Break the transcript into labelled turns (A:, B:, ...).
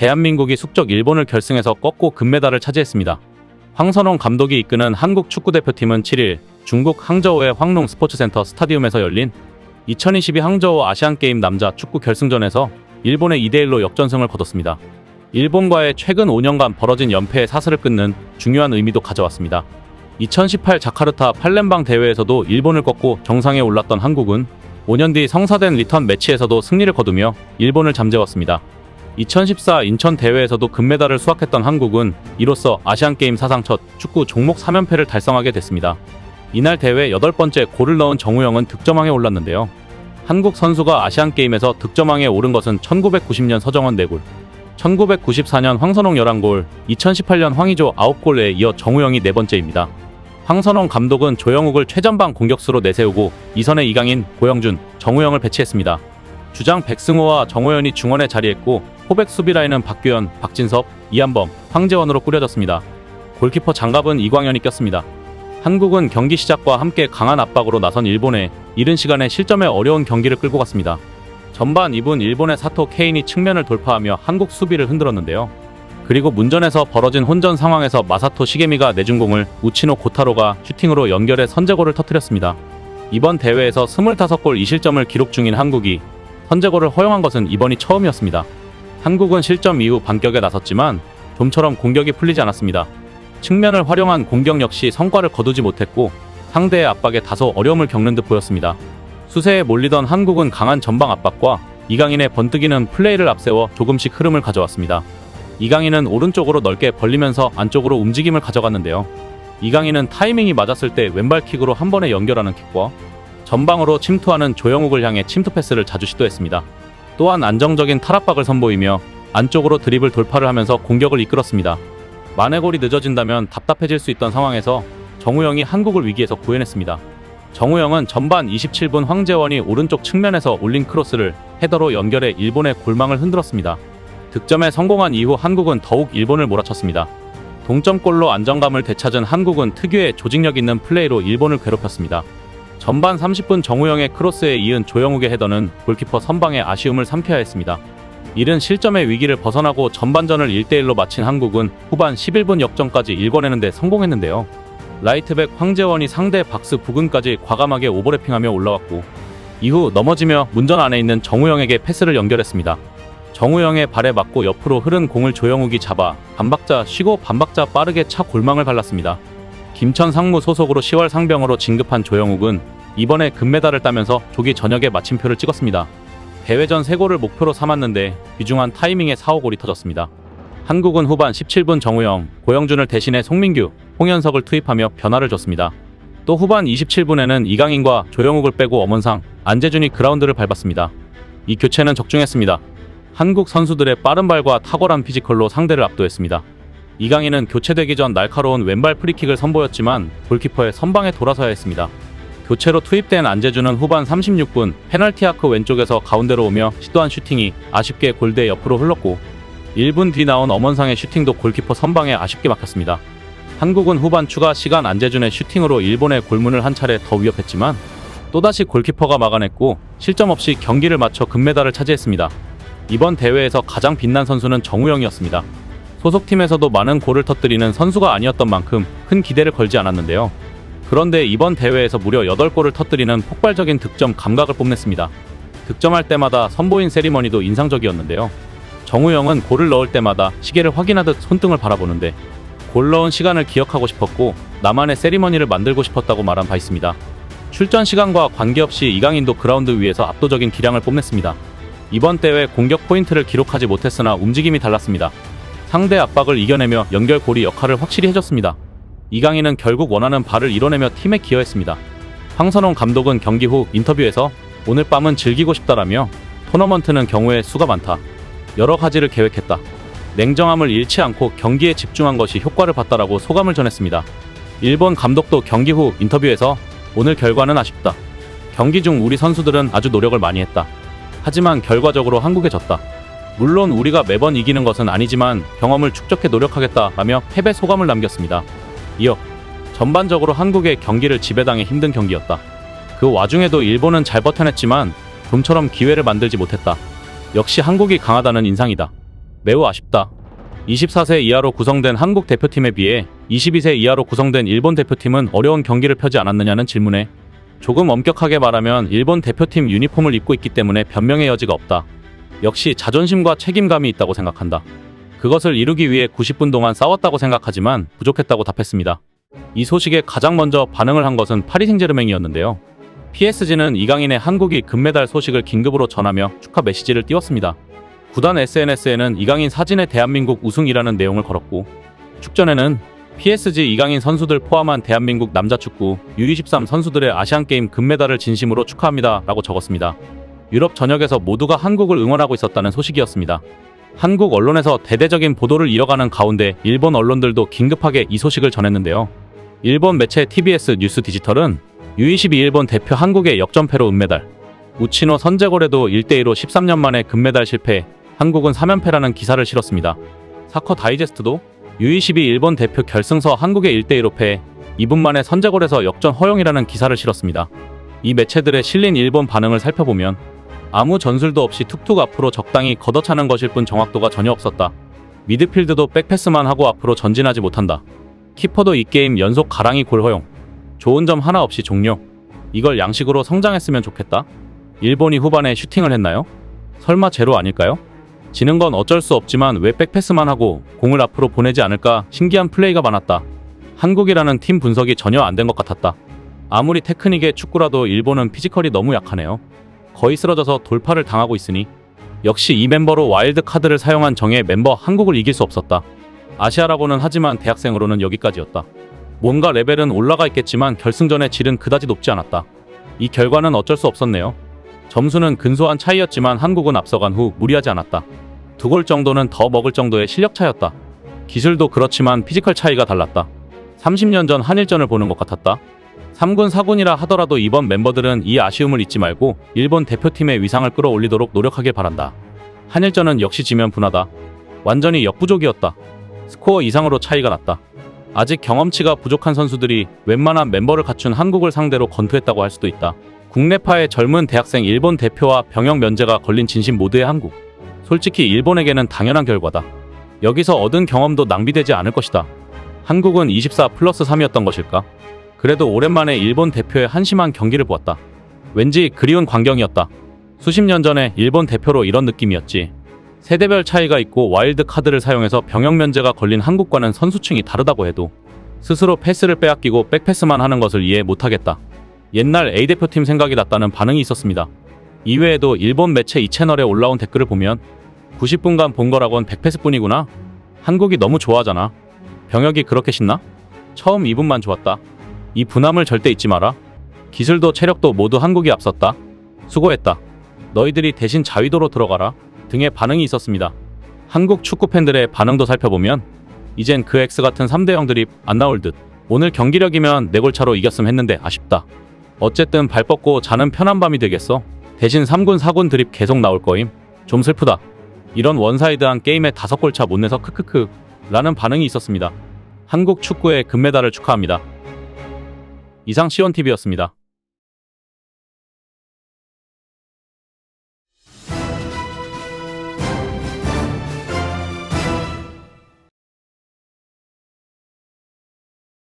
A: 대한민국이 숙적 일본을 결승에서 꺾고 금메달을 차지했습니다. 황선홍 감독이 이끄는 한국 축구대표팀은 7일 중국 항저우의 황농 스포츠센터 스타디움에서 열린 2022 항저우 아시안게임 남자 축구 결승전에서 일본의 2대1로 역전승을 거뒀습니다. 일본과의 최근 5년간 벌어진 연패의 사슬을 끊는 중요한 의미도 가져왔습니다. 2018 자카르타 팔렘방 대회에서도 일본을 꺾고 정상에 올랐던 한국은 5년 뒤 성사된 리턴 매치에서도 승리를 거두며 일본을 잠재웠습니다. 2014 인천 대회에서도 금메달을 수확했던 한국은 이로써 아시안게임 사상 첫 축구 종목 3연패를 달성하게 됐습니다. 이날 대회 여덟 번째 골을 넣은 정우영은 득점왕에 올랐는데요. 한국 선수가 아시안게임에서 득점왕에 오른 것은 1990년 서정원 4골, 1994년 황선홍 11골, 2018년 황의조 9골에 이어 정우영이 네 번째입니다. 황선홍 감독은 조영욱을 최전방 공격수로 내세우고 이선에 이강인, 고영준, 정우영을 배치했습니다. 주장 백승호와 정호연이 중원에 자리했고 호백 수비 라인은 박규현, 박진섭, 이한범, 황재원으로 꾸려졌습니다. 골키퍼 장갑은 이광현이 꼈습니다. 한국은 경기 시작과 함께 강한 압박으로 나선 일본에 이른 시간에 실점에 어려운 경기를 끌고 갔습니다. 전반 2분 일본의 사토 케인이 측면을 돌파하며 한국 수비를 흔들었는데요. 그리고 문전에서 벌어진 혼전 상황에서 마사토 시게미가 내준 공을 우치노 고타로가 슈팅으로 연결해 선제골을 터뜨렸습니다. 이번 대회에서 25골 2실점을 기록 중인 한국이 선제골을 허용한 것은 이번이 처음이었습니다. 한국은 실점 이후 반격에 나섰지만 좀처럼 공격이 풀리지 않았습니다. 측면을 활용한 공격 역시 성과를 거두지 못했고 상대의 압박에 다소 어려움을 겪는 듯 보였습니다. 수세에 몰리던 한국은 강한 전방 압박과 이강인의 번뜩이는 플레이를 앞세워 조금씩 흐름을 가져왔습니다. 이강인은 오른쪽으로 넓게 벌리면서 안쪽으로 움직임을 가져갔는데요. 이강인은 타이밍이 맞았을 때 왼발 킥으로 한 번에 연결하는 킥과 전방으로 침투하는 조영욱을 향해 침투 패스를 자주 시도했습니다. 또한 안정적인 탈압박을 선보이며 안쪽으로 드리블 돌파를 하면서 공격을 이끌었습니다. 만회골이 늦어진다면 답답해질 수 있던 상황에서 정우영이 한국을 위기에서 구해냈습니다. 정우영은 전반 27분 황재원이 오른쪽 측면에서 올린 크로스를 헤더로 연결해 일본의 골망을 흔들었습니다. 득점에 성공한 이후 한국은 더욱 일본을 몰아쳤습니다. 동점골로 안정감을 되찾은 한국은 특유의 조직력 있는 플레이로 일본을 괴롭혔습니다. 전반 30분 정우영의 크로스에 이은 조영욱의 헤더는 골키퍼 선방의 아쉬움을 삼켜야 했습니다. 이른 실점의 위기를 벗어나고 전반전을 1대1로 마친 한국은 후반 11분 역전까지 일궈내는데 성공했는데요. 라이트백 황재원이 상대 박스 부근까지 과감하게 오버래핑하며 올라왔고 이후 넘어지며 문전 안에 있는 정우영에게 패스를 연결했습니다. 정우영의 발에 맞고 옆으로 흐른 공을 조영욱이 잡아 반박자 쉬고 반박자 빠르게 차 골망을 발랐습니다. 김천 상무 소속으로 10월 상병으로 진급한 조영욱은 이번에 금메달을 따면서 조기 전역에 마침표를 찍었습니다. 대회전 3골을 목표로 삼았는데 귀중한 타이밍에 4, 5골이 터졌습니다. 한국은 후반 17분 정우영, 고영준을 대신해 송민규, 홍현석을 투입하며 변화를 줬습니다. 또 후반 27분에는 이강인과 조영욱을 빼고 엄원상, 안재준이 그라운드를 밟았습니다. 이 교체는 적중했습니다. 한국 선수들의 빠른 발과 탁월한 피지컬로 상대를 압도했습니다. 이강인은 교체되기 전 날카로운 왼발 프리킥을 선보였지만 골키퍼의 선방에 돌아서야 했습니다. 교체로 투입된 안재준은 후반 36분 페널티 아크 왼쪽에서 가운데로 오며 시도한 슈팅이 아쉽게 골대 옆으로 흘렀고 1분 뒤 나온 엄원상의 슈팅도 골키퍼 선방에 아쉽게 막혔습니다. 한국은 후반 추가 시간 안재준의 슈팅으로 일본의 골문을 한 차례 더 위협했지만 또다시 골키퍼가 막아냈고 실점 없이 경기를 마쳐 금메달을 차지했습니다. 이번 대회에서 가장 빛난 선수는 정우영이었습니다. 소속팀에서도 많은 골을 터뜨리는 선수가 아니었던 만큼 큰 기대를 걸지 않았는데요. 그런데 이번 대회에서 무려 8골을 터뜨리는 폭발적인 득점 감각을 뽐냈습니다. 득점할 때마다 선보인 세리머니도 인상적이었는데요. 정우영은 골을 넣을 때마다 시계를 확인하듯 손등을 바라보는데 골 넣은 시간을 기억하고 싶었고 나만의 세리머니를 만들고 싶었다고 말한 바 있습니다. 출전 시간과 관계없이 이강인도 그라운드 위에서 압도적인 기량을 뽐냈습니다. 이번 대회 공격 포인트를 기록하지 못했으나 움직임이 달랐습니다. 상대 압박을 이겨내며 연결골이 역할을 확실히 해줬습니다. 이강인은 결국 원하는 발을 이뤄내며 팀에 기여했습니다. 황선홍 감독은 경기 후 인터뷰에서 오늘 밤은 즐기고 싶다라며 토너먼트는 경우의 수가 많다. 여러 가지를 계획했다. 냉정함을 잃지 않고 경기에 집중한 것이 효과를 봤다라고 소감을 전했습니다. 일본 감독도 경기 후 인터뷰에서 오늘 결과는 아쉽다. 경기 중 우리 선수들은 아주 노력을 많이 했다. 하지만 결과적으로 한국에 졌다. 물론 우리가 매번 이기는 것은 아니지만 경험을 축적해 노력하겠다 라며 패배 소감을 남겼습니다. 이어 전반적으로 한국의 경기를 지배당해 힘든 경기였다. 그 와중에도 일본은 잘 버텨냈지만 좀처럼 기회를 만들지 못했다. 역시 한국이 강하다는 인상이다. 매우 아쉽다. 24세 이하로 구성된 한국 대표팀에 비해 22세 이하로 구성된 일본 대표팀은 어려운 경기를 펴지 않았느냐는 질문에 조금 엄격하게 말하면 일본 대표팀 유니폼을 입고 있기 때문에 변명의 여지가 없다. 역시 자존심과 책임감이 있다고 생각한다. 그것을 이루기 위해 90분 동안 싸웠다고 생각하지만 부족했다고 답했습니다. 이 소식에 가장 먼저 반응을 한 것은 파리 생제르맹이었는데요. PSG는 이강인의 한국이 금메달 소식을 긴급으로 전하며 축하 메시지를 띄웠습니다. 구단 SNS에는 이강인 사진의 대한민국 우승이라는 내용을 걸었고 축전에는 PSG 이강인 선수들 포함한 대한민국 남자 축구 U23 선수들의 아시안게임 금메달을 진심으로 축하합니다 라고 적었습니다. 유럽 전역에서 모두가 한국을 응원하고 있었다는 소식이었습니다. 한국 언론에서 대대적인 보도를 이어가는 가운데 일본 언론들도 긴급하게 이 소식을 전했는데요. 일본 매체 TBS 뉴스 디지털은 U22 일본 대표 한국의 역전패로 은메달, 우치노 선제골에도 1대2로 13년 만에 금메달 실패, 한국은 3연패라는 기사를 실었습니다. 사커 다이제스트도 U22 일본 대표 결승서 한국의 1대1로 패, 2분 만에 선제골에서 역전 허용이라는 기사를 실었습니다. 이 매체들의 실린 일본 반응을 살펴보면 아무 전술도 없이 툭툭 앞으로 적당히 걷어차는 것일 뿐 정확도가 전혀 없었다. 미드필드도 백패스만 하고 앞으로 전진하지 못한다. 키퍼도 이 게임 연속 가랑이 골 허용. 좋은 점 하나 없이 종료. 이걸 양식으로 성장했으면 좋겠다. 일본이 후반에 슈팅을 했나요? 설마 제로 아닐까요? 지는 건 어쩔 수 없지만 왜 백패스만 하고 공을 앞으로 보내지 않을까 신기한 플레이가 많았다. 한국이라는 팀 분석이 전혀 안 된 것 같았다. 아무리 테크닉의 축구라도 일본은 피지컬이 너무 약하네요. 거의 쓰러져서 돌파를 당하고 있으니 역시 이 멤버로 와일드 카드를 사용한 정의 멤버 한국을 이길 수 없었다. 아시아라고는 하지만 대학생으로는 여기까지였다. 뭔가 레벨은 올라가 있겠지만 결승전의 질은 그다지 높지 않았다. 이 결과는 어쩔 수 없었네요. 점수는 근소한 차이였지만 한국은 앞서간 후 무리하지 않았다. 두 골 정도는 더 먹을 정도의 실력 차였다. 기술도 그렇지만 피지컬 차이가 달랐다. 30년 전 한일전을 보는 것 같았다. 3군 4군이라 하더라도 이번 멤버들은 이 아쉬움을 잊지 말고 일본 대표팀의 위상을 끌어올리도록 노력하길 바란다. 한일전은 역시 지면 분하다. 완전히 역부족이었다. 스코어 이상으로 차이가 났다. 아직 경험치가 부족한 선수들이 웬만한 멤버를 갖춘 한국을 상대로 건투했다고 할 수도 있다. 국내파의 젊은 대학생 일본 대표와 병역 면제가 걸린 진심 모드의 한국. 솔직히 일본에게는 당연한 결과다. 여기서 얻은 경험도 낭비되지 않을 것이다. 한국은 24 플러스 3이었던 것일까? 그래도 오랜만에 일본 대표의 한심한 경기를 보았다. 왠지 그리운 광경이었다. 수십 년 전에 일본 대표로 이런 느낌이었지. 세대별 차이가 있고 와일드 카드를 사용해서 병역 면제가 걸린 한국과는 선수층이 다르다고 해도 스스로 패스를 빼앗기고 백패스만 하는 것을 이해 못하겠다. 옛날 A대표팀 생각이 났다는 반응이 있었습니다. 이외에도 일본 매체 이 채널에 올라온 댓글을 보면 90분간 본 거라곤 100패스뿐이구나. 한국이 너무 좋아하잖아. 병역이 그렇게 신나? 처음 2분만 좋았다. 이 분함을 절대 잊지 마라. 기술도 체력도 모두 한국이 앞섰다. 수고했다. 너희들이 대신 자위도로 들어가라. 등의 반응이 있었습니다. 한국 축구 팬들의 반응도 살펴보면 이젠 그 X 같은 3대0 드립 안 나올 듯. 오늘 경기력이면 4골 차로 이겼음 했는데 아쉽다. 어쨌든 발 뻗고 자는 편한 밤이 되겠어. 대신 3군 4군 드립 계속 나올 거임. 좀 슬프다. 이런 원사이드한 게임에 5골 차 못 내서 크크크 라는 반응이 있었습니다. 한국 축구의 금메달을 축하합니다. 이상 시원TV였습니다.